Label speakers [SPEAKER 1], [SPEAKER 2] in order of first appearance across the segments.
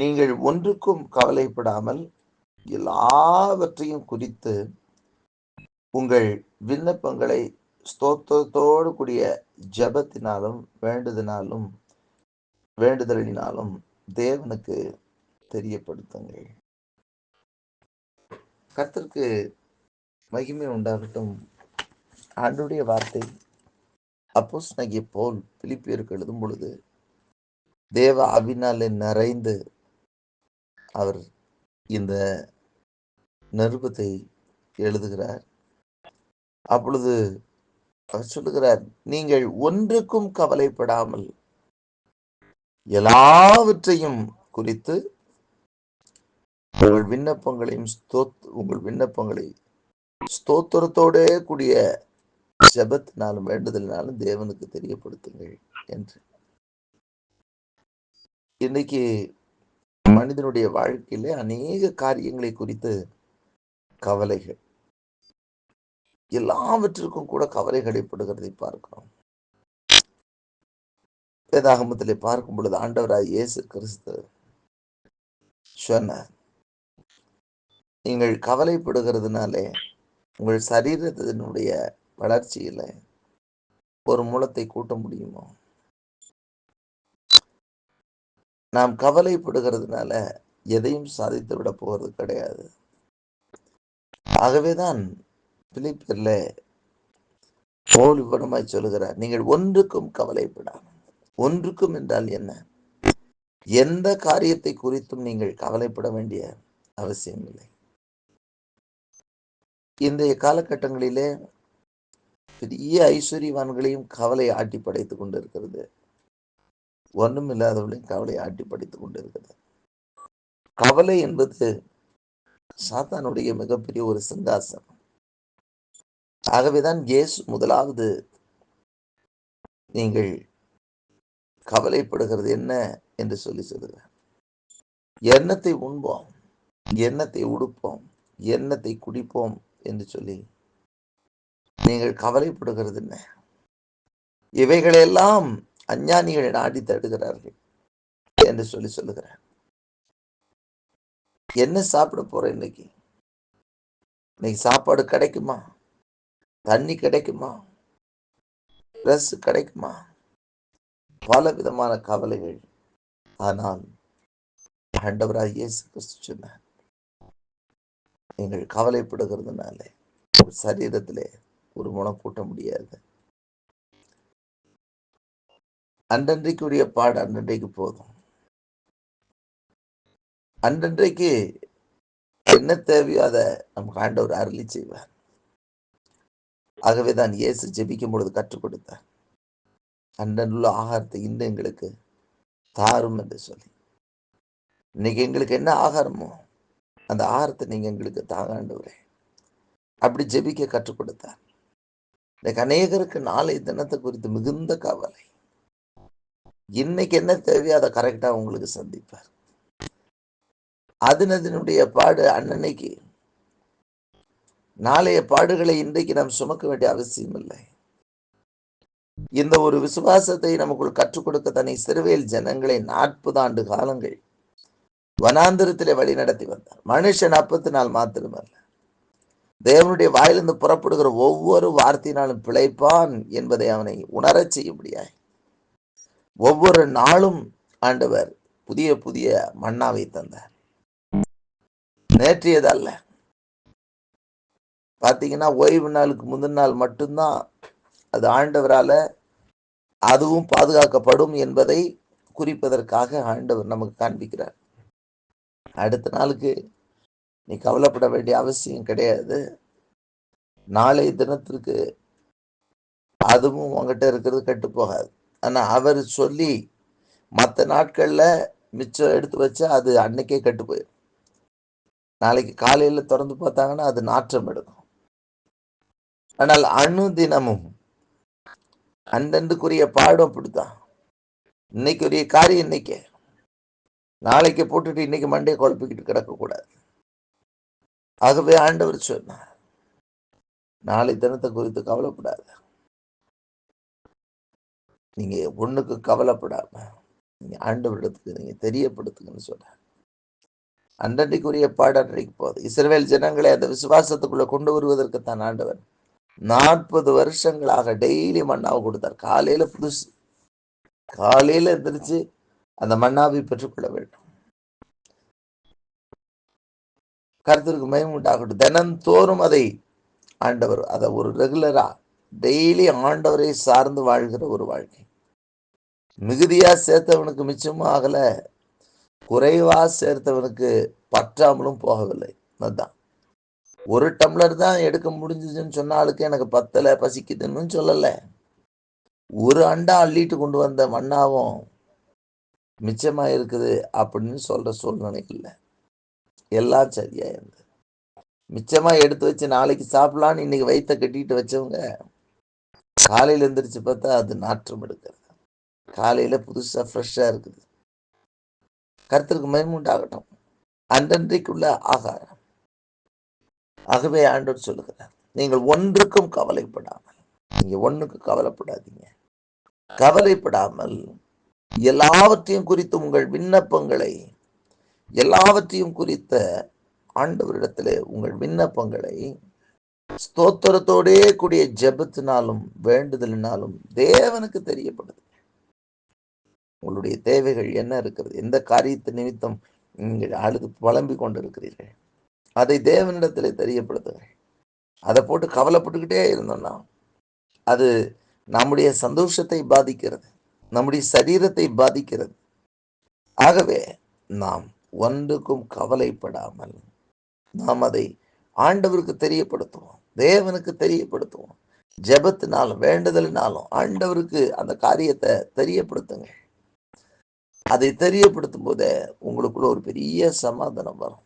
[SPEAKER 1] நீங்கள் ஒன்றுக்கும் கவலைப்படாமல் எல்லாவற்றையும் குறித்து உங்கள் விண்ணப்பங்களை ஸ்தோத்திரத்தோடு கூடிய ஜெபத்தினாலும் வேண்டுதனாலும் வேண்டுதலினாலும் தேவனுக்கு தெரியப்படுத்துங்கள். கத்திற்கு மகிமை உண்டாகட்டும். ஆண்டுடைய வார்த்தை அப்போஸ் நகிய போல் பிலிப்பியருக்கு எழுதும் பொழுது தேவ அவினாலே நிறைந்து அவர் இந்த நிருபத்தை எழுதுகிறார். அப்பொழுது அவர் சொல்லுகிறார் நீங்கள் ஒன்றுக்கும் கவலைப்படாமல் எல்லாவற்றையும் குறித்து உங்கள் விண்ணப்பங்களையும் ஸ்தோத் உங்கள் விண்ணப்பங்களை ஸ்தோத்திரத்தோடே கூடிய ஜபத்தினாலும் வேண்டுதலினாலும் தேவனுக்கு தெரியப்படுத்துங்கள் என்று. இன்னைக்கு மனிதனுடைய வாழ்க்கையில அநேக காரியங்களை குறித்து கவலைகள். எல்லாவற்றிற்கும் கூட கவலைகளைப்படுகிறதை பார்க்கிறோம். வேதாகமத்திலே பார்க்கும் பொழுது ஆண்டவராய் இயேசு கிறிஸ்து சொன்னார் நீங்கள் கவலைப்படுகிறதுனாலே உங்கள் சரீரத்தினுடைய வளர்ச்சியில ஒரு மூலத்தை கூட்ட முடியுமோ? நாம் கவலைப்படுகிறதுனால எதையும் சாதித்து விட போகிறது கிடையாது. ஆகவேதான் பிலிப்பியர்ல போல் விவரமாய் சொல்லுகிறார் நீங்கள் ஒன்றுக்கும் கவலைப்படாமல். ஒன்றுக்கும் என்றால் என்ன? எந்த காரியத்தை குறித்தும் நீங்கள் கவலைப்பட வேண்டிய அவசியம் இல்லை. இன்றைய காலகட்டங்களிலே பெரிய ஐஸ்வர்யவான்களையும் கவலை ஆட்டி படைத்துக் கொண்டிருக்கிறது. ஒன்றும் இல்லாதவர்களையும் கவலை ஆட்டி படைத்துக் கொண்டிருக்கிறது. கவலை என்பது சாத்தானுடைய மிகப்பெரிய ஒரு சிங்காசனம். ஆகவேதான் இயேசு முதலாவது நீங்கள் கவலைப்படுகிறது என்ன என்று சொல்லி சொல்லுகிறார். எண்ணத்தை உண்போம் எண்ணத்தை உடுப்போம் எண்ணத்தை குடிப்போம் என்று சொல்லி நீங்கள் கவலைப்படுகிறது என்ன? இவைகளெல்லாம் அஞ்ஞானிகளை நாடி தடுகிறார்கள் என்று சொல்லி சொல்லுகிறார். என்ன சாப்பிட போற இன்னைக்கு? இன்னைக்கு சாப்பாடு கிடைக்குமா? தண்ணி கிடைக்குமா? ட்ரெஸ் கிடைக்குமா? பல விதமான கவலைகள். ஆனால் ஆண்டவராக இயேசு கிறிஸ்து சொன்னார் நீங்கள் கவலைப்படுகிறதுனால ஒரு சரீரத்திலே ஒரு முனம் கூட்ட முடியாது. அன்றன்றைக்குரிய பாடு அன்றன்றைக்கு போதும். அன்றன்றைக்கு என்ன தேவையோ அதை நமக்கு ஆண்டவர் அருளி செய்வார். ஆகவே தான் இயேசு ஜெபிக்கும் பொழுது கற்றுக் கொடுத்தார் அன்றனுள்ள ஆகாரத்தை இன்று எங்களுக்கு தாரும் என்று சொல்லி. இன்னைக்கு எங்களுக்கு என்ன ஆகாரமோ அந்த ஆகாரத்தை நீங்க எங்களுக்கு தாகாண்டவரே அப்படி ஜெபிக்க கற்றுக் கொடுத்தார். இன்னைக்கு அநேகருக்கு நாளை தினத்தை குறித்து மிகுந்த கவலை. இன்னைக்கு என்ன தேவையோ அதை கரெக்டா உங்களுக்கு சந்திப்பார் அதனதனுடைய பாடு அன்னன்னைக்கு. நாளைய பாடுகளை இன்றைக்கு நாம் சுமக்க வேண்டிய அவசியம் இல்லை. இந்த ஒரு விசுவாசத்தை நமக்குள் கற்றுக் கொடுக்க தனி சிறுவையில் ஜனங்களை நாற்பது ஆண்டு காலங்கள் வனாந்திரத்திலே வழி நடத்தி வந்தார். மனுஷன் அப்பத்தினால் மாத்திரமல்ல. தேவனுடைய வாயிலிருந்து புறப்படுகிற ஒவ்வொரு வார்த்தையினாலும் பிழைப்பான் என்பதை அவனை உணரச் செய்யும்படியாய் ஒவ்வொரு நாளும் ஆண்டவர் புதிய புதிய மன்னாவை தந்தார். நேற்றியதல்ல பார்த்தீங்கன்னா ஓய்வு நாளுக்கு முந்தின நாள் மட்டும்தான் அது ஆண்டவரால அதுவும் பாதுகாக்கப்படும் என்பதை குறிப்பதற்காக ஆண்டவர் நமக்கு காண்பிக்கிறார். அடுத்த நாளுக்கு நீ கவலைப்பட வேண்டிய அவசியம் கிடையாது. நாளை தினத்திற்கு அதுவும் உங்ககிட்ட இருக்கிறது கெட்டு போகாது. ஆனா அவர் சொல்லி மற்ற நாட்கள்ல மிச்சம் எடுத்து வச்சா அது அன்னைக்கே கெட்டு போயிடும் நாளைக்கு காலையில திறந்து பார்த்தாங்கன்னா அது நாற்றம் எடுக்கும். ஆனால் அணு தினமும் அந்தண்டுக்குரிய பாடம் அப்படித்தான். இன்னைக்குரிய காரியம் இன்னைக்கு. நாளைக்கு போட்டுட்டு இன்னைக்கு மண்டே குழப்பிக்கிட்டு கிடக்கக்கூடாது. ஆகவே ஆண்டவர் சொன்னார் நாளை தினத்தை குறித்து கவலைப்படாது. நீங்க ஒண்ணுக்கு கவலைப்படாம நீங்க ஆண்டவரிடத்துக்கு நீங்க தெரியப்படுத்துங்கன்னு சொல்றார். அன்றன்றைக்குரிய பாடன்றைக்கு போகுது. இஸ்ரேல் ஜனங்களை அந்த விசுவாசத்துக்குள்ள கொண்டு வருவதற்கு தான் ஆண்டவர் நாற்பது வருஷங்களாக டெய்லி மண்ணாவை கொடுத்தார். காலையில புதுசு. காலையில எந்திரிச்சு அந்த மண்ணாவை பெற்றுக்கொள்ள வேண்டும். கருத்திற்கு மயம் உண்டாகட்டும். தினந்தோறும் அதை ஆண்டவர் அதை ஒரு ரெகுலரா டெய்லி ஆண்டவரை சார்ந்து வாழ்கிற ஒரு வாழ்க்கை. மிகுதியா சேர்த்தவனுக்கு மிச்சமும் ஆகல. குறைவா சேர்த்தவனுக்கு பற்றாமலும் போகவில்லை. அதுதான். ஒரு டம்ளர் தான் எடுக்க முடிஞ்சதுன்னு சொன்ன ஆளுக்கு எனக்கு பத்தல பசிக்குதுன்னு சொல்லலை. ஒரு அண்டா அள்ளிட்டு கொண்டு வந்த மண்ணாவும் மிச்சமாக இருக்குது அப்படின்னு சொல்ற சூழ்நிலை இல்லை. எல்லாம் சரியா இருந்தது மிச்சமா எடுத்து வச்சு நாளைக்கு சாப்பிடலான்னு இன்னைக்கு வயிற்ற கட்டிட்டு வச்சவங்க காலையில் எந்திரிச்சு பார்த்தா அது நாற்றம் எடுக்கிறது காலையில புதுசா ஃப்ரெஷ்ஷாக இருக்குது. கருத்திற்கு மேம்புண்டாகட்டும் அன்றன்றைக்குள்ள ஆகாரம். ஆகவே ஆண்டவர் சொல்லுகிறார் நீங்கள் ஒன்றுக்கும் கவலைப்படாமல் நீங்க ஒண்ணுக்கு கவலைப்படாதீங்க. கவலைப்படாமல் எல்லாவற்றையும் குறித்து உங்கள் விண்ணப்பங்களை எல்லாவற்றையும் குறித்த ஆண்டவரிடத்திலே உங்கள் விண்ணப்பங்களை ஸ்தோத்திரத்தோடே கூடிய ஜெபத்தினாலும் வேண்டுதலினாலும் தேவனுக்கு தெரியப்படுது. உங்களுடைய தேவைகள் என்ன இருக்கிறது? எந்த காரியத்து நிமித்தம் நீங்கள் அழுது புலம்பி கொண்டிருக்கிறீர்கள்? அதை தேவனிடத்தில் தெரியப்படுத்துகிறேன் அதை போட்டு கவலைப்பட்டுக்கிட்டே இருந்தோம்னா அது நம்முடைய சந்தோஷத்தை பாதிக்கிறது. நம்முடைய சரீரத்தை பாதிக்கிறது. ஆகவே நாம் ஒன்றுக்கும் கவலைப்படாமல் நாம் அதை ஆண்டவருக்கு தெரியப்படுத்துவோம். தேவனுக்கு தெரியப்படுத்துவோம். ஜெபத்தினாலும் வேண்டுதலினாலும் ஆண்டவருக்கு அந்த காரியத்தை தெரியப்படுத்துங்க அதை தெரியப்படுத்தும் போதே உங்களுக்குள்ள ஒரு பெரிய சமாதானம் வரும்.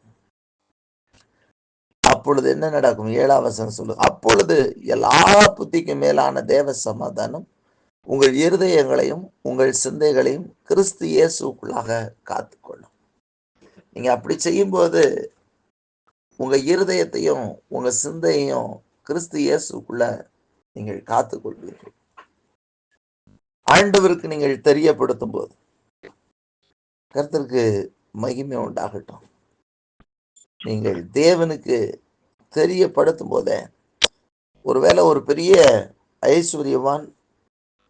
[SPEAKER 1] அப்பொழுது என்ன நடக்கும்? ஏழாம் சொல்லு அப்பொழுது எல்லா புத்திக்கும் மேலான தேவ சமாதானம் உங்கள் இருதயங்களையும் உங்கள் சிந்தைகளையும் கிறிஸ்து இயேசுக்குள்ளாக காத்துக்கொள்ளும். நீங்க அப்படி செய்யும்போது உங்க இருதயத்தையும் உங்க சிந்தையையும் கிறிஸ்து இயேசுக்குள்ள நீங்கள் காத்துக்கொள்வீர்கள். ஆண்டவருக்கு நீங்கள் தெரியப்படுத்தும் போது கர்த்தருக்கு மகிமை உண்டாகட்டும். நீங்கள் தேவனுக்கு தெரியப்படுத்தும் போதே ஒருவேளை ஒரு பெரிய ஐஸ்வர்யவான்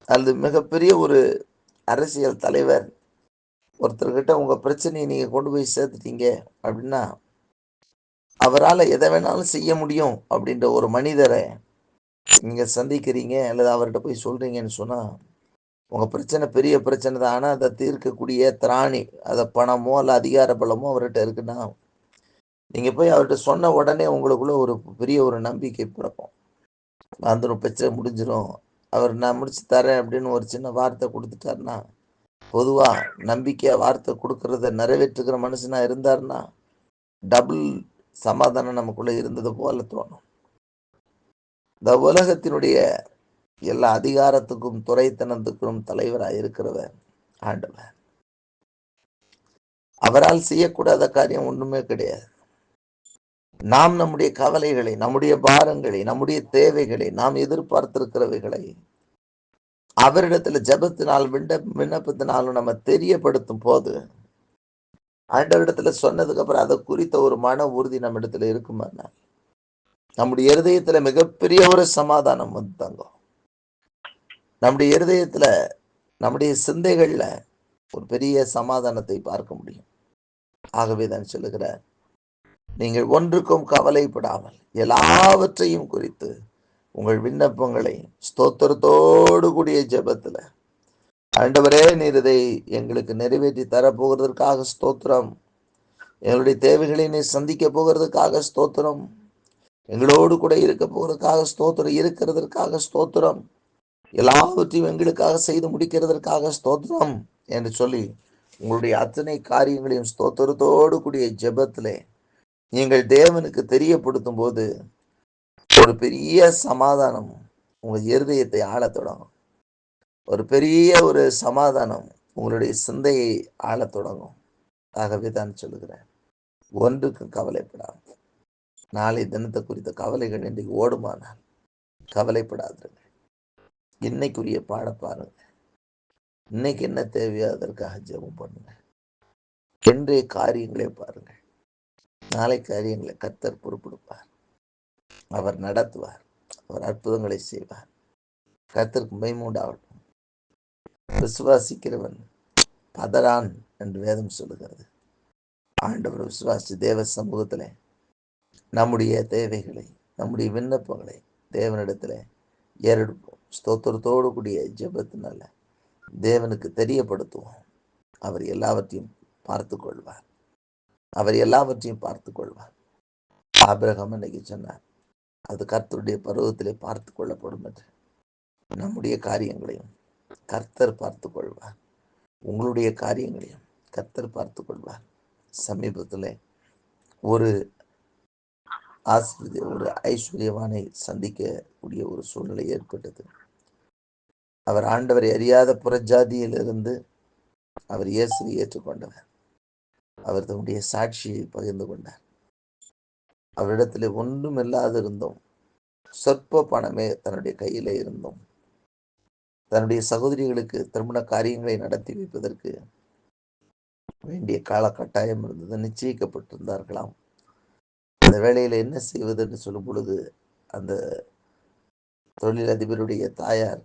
[SPEAKER 1] அல்லது மிகப்பெரிய ஒரு அரசியல் தலைவர் ஒருத்தர்கிட்ட உங்க பிரச்சனையை நீங்கள் கொண்டு போய் சேர்த்துட்டீங்க அப்படின்னா அவரால் எதை வேணாலும் செய்ய முடியும் அப்படின்ற ஒரு மனிதரை நீங்கள் சந்திக்கிறீங்க அல்லது அவர்கிட்ட போய் சொல்கிறீங்கன்னு சொன்னால் உங்கள் பிரச்சனை பெரிய பிரச்சனை தான். ஆனால் அதை தீர்க்கக்கூடிய திராணி அதை பணமோ அல்ல அதிகார பலமோ அவர்கிட்ட இருக்குன்னா நீங்கள் போய் அவர்கிட்ட சொன்ன உடனே உங்களுக்குள்ள ஒரு பெரிய ஒரு நம்பிக்கை பிறக்கும். வந்துடும் பிரச்சனை முடிஞ்சிடும் அவர் நான் முடிச்சு தரேன் அப்படின்னு ஒரு சின்ன வார்த்தை கொடுத்துட்டாருன்னா பொதுவாக நம்பிக்கையாக வார்த்தை கொடுக்கறத நிறைவேற்றுக்கிற மனுஷனாக இருந்தாருன்னா டபுள் சமாதானம் நமக்குள்ளே இருந்தது போல தோணும். இந்த உலகத்தினுடைய எல்லா அதிகாரத்துக்கும் துறைத்தனத்துக்கும் தலைவராக இருக்கிறவர் ஆண்டவர். அவரால் செய்யக்கூடாத காரியம் ஒண்ணுமே கிடையாது. நாம் நம்முடைய கவலைகளை நம்முடைய பாரங்களை நம்முடைய தேவைகளை நாம் எதிர்பார்த்திருக்கிறவைகளை அவரிடத்துல ஜபத்தினால் விண்ண விண்ணப்பத்தினாலும் நம்ம தெரியப்படுத்தும் போது ஆண்டவரிடத்துல சொன்னதுக்கு அப்புறம் அதை குறித்த ஒரு மன உறுதி நம்ம இடத்துல இருக்குமானா நம்முடைய இருதயத்துல மிகப்பெரிய ஒரு சமாதானம் வந்து தங்கும். நம்முடைய இருதயத்தில் நம்முடைய சிந்தைகளில் ஒரு பெரிய சமாதானத்தை பார்க்க முடியும். ஆகவே தான் சொல்லுகிறார் நீங்கள் ஒன்றுக்கும் கவலைப்படாமல் எல்லாவற்றையும் குறித்து உங்கள் விண்ணப்பங்களை ஸ்தோத்திரத்தோடு கூடிய ஜெபத்தில். ஆண்டவரே நீர் இதை எங்களுக்கு நிறைவேற்றி தரப்போகிறதற்காக ஸ்தோத்திரம். எங்களுடைய தேவைகளை நீ சந்திக்க போகிறதுக்காக ஸ்தோத்திரம். எங்களோடு கூட இருக்க போகிறதுக்காக ஸ்தோத்திரம் இருக்கிறதற்காக ஸ்தோத்திரம். எல்லாவற்றையும் எங்களுக்காக செய்து முடிக்கிறதற்காக ஸ்தோத்திரம் என்று சொல்லி உங்களுடைய அத்தனை காரியங்களையும் ஸ்தோத்திரத்தோடு கூடிய ஜெபத்திலே நீங்கள் தேவனுக்கு தெரியப்படுத்தும் போது ஒரு பெரிய சமாதானம் உங்கள் இருதயத்தை ஆளத் தொடங்கும். ஒரு பெரிய ஒரு சமாதானம் உங்களுடைய சிந்தையை ஆளத் தொடங்கும். ஆகவே தான் சொல்லுகிறேன். ஒன்றுக்கும் கவலைப்படாமல் நாளை தினத்தை குறித்த கவலைகள் இன்றைக்கு ஓடுமானால் கவலைப்படாதிருங்க இன்னைக்குரிய பாட பாருங்க. இன்னைக்கு என்ன தேவையோ அதற்காக ஜெபம் பண்ணுங்க. இன்றைய காரியங்களே பாருங்க. நாளை காரியங்களை கத்தர் பொறுப்பெடுப்பார் அவர் நடத்துவார். அவர் அற்புதங்களை செய்வார். கத்தருக்கு மைமூண்டாகட்டும் விசுவாசிக்கிறவன் பதறான் என்று வேதம் சொல்லுகிறது. ஆண்டவர் விசுவாசி தேவ சமூகத்தில் நம்முடைய தேவைகளை நம்முடைய விண்ணப்பங்களை தேவனிடத்தில் ஏறெடுப்போம். ஸ்தோத்திரத்தோடு கூடிய ஜெபத்தினால தேவனுக்கு தெரியப்படுத்துவோம். அவர் எல்லாவற்றையும் பார்த்து கொள்வார் அவர் எல்லாவற்றையும் பார்த்து கொள்வார் ஆபிரகம் இன்னைக்கு சொன்னார் அது கர்த்தருடைய பருவத்திலே பார்த்து கொள்ளப்படும் என்று. நம்முடைய காரியங்களையும் கர்த்தர் பார்த்து கொள்வார் உங்களுடைய காரியங்களையும் கர்த்தர் பார்த்து கொள்வார் சமீபத்தில் ஒரு ஆசிரியர் ஒரு ஐஸ்வர்யவானை சந்திக்கக்கூடிய ஒரு சூழ்நிலை ஏற்பட்டது. அவர் ஆண்டவரை அறியாத புறஜாதியிலிருந்து அவர் இயேசுவை ஏற்றுக்கொண்டவர். அவர் தன்னுடைய சாட்சியை பகிர்ந்து கொண்டார். அவரிடத்தில் ஒன்றும் இல்லாதிருந்தும் சொற்ப பணமே தன்னுடைய கையில இருந்தும் தன்னுடைய சகோதரிகளுக்கு திருமண காரியங்களை நடத்தி வைப்பதற்கு வேண்டிய கால கட்டாயம் இருந்தது நிச்சயிக்கப்பட்டிருந்தார்களாம். அந்த வேளையில் என்ன செய்வது என்று சொல்லும் பொழுது அந்த தொழிலதிபருடைய தாயார்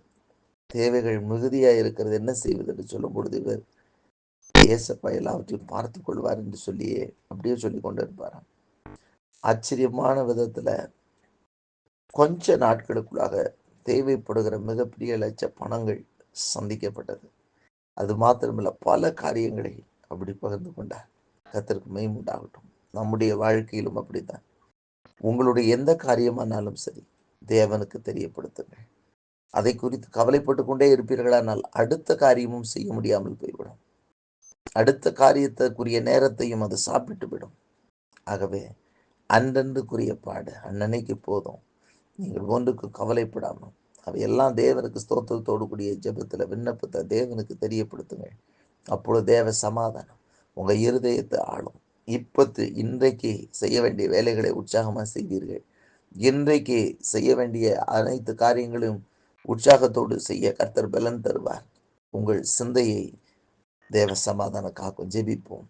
[SPEAKER 1] தேவைகள் மிகுதியா இருக்கிறது என்ன செய்வது என்று சொல்லும் பொழுது இவர் ஏசப்பா எல்லாவற்றையும் பார்த்து கொள்வார் என்று சொல்லியே அப்படியே சொல்லி கொண்டு இருப்பாராம் ஆச்சரியமான விதத்துல கொஞ்ச நாட்களுக்குள்ளாக தேவைப்படுகிற மிகப்பெரிய லட்ச பணங்கள் சந்திக்கப்பட்டது. அது மாத்திரமில்ல பல காரியங்களை அப்படி பகிர்ந்து கொண்டார். கத்திற்கு மெய்முண்டாகட்டும் நம்முடைய வாழ்க்கையிலும் அப்படித்தான். உங்களுடைய எந்த காரியமானாலும் சரி தேவனுக்கு தெரியப்படுத்துங்கள். அதை குறித்து கவலைப்பட்டு கொண்டே இருப்பீர்களானால் அடுத்த காரியமும் செய்ய முடியாமல் போய்விடும். அடுத்த காரியத்திற்குரிய நேரத்தையும் அது சாப்பிட்டு விடும். ஆகவே அன்றன்றுக்குரிய பாடு அன்னன்னைக்கு போதும். நீங்கள் ஒன்றுக்கு கவலைப்படாமல் அவையெல்லாம் தேவனுக்கு ஸ்தோத்திரத்தோடு கூடிய ஜபத்தில் விண்ணப்பத்தை தேவனுக்கு தெரியப்படுத்துங்கள். அப்பொழுது தேவ சமாதானம் உங்கள் இருதயத்தை ஆளும். இப்பத்து இன்றைக்கு செய்ய வேண்டிய வேலைகளை உற்சாகமாக செய்வீர்கள். இன்றைக்கு செய்ய வேண்டிய அனைத்து காரியங்களையும் உற்சாகத்தோடு செய்ய கர்த்தர் பலன் தருவார். உங்கள் சிந்தையை தேவ சமாதானம் காக்கும் ஜெபிப்போம்.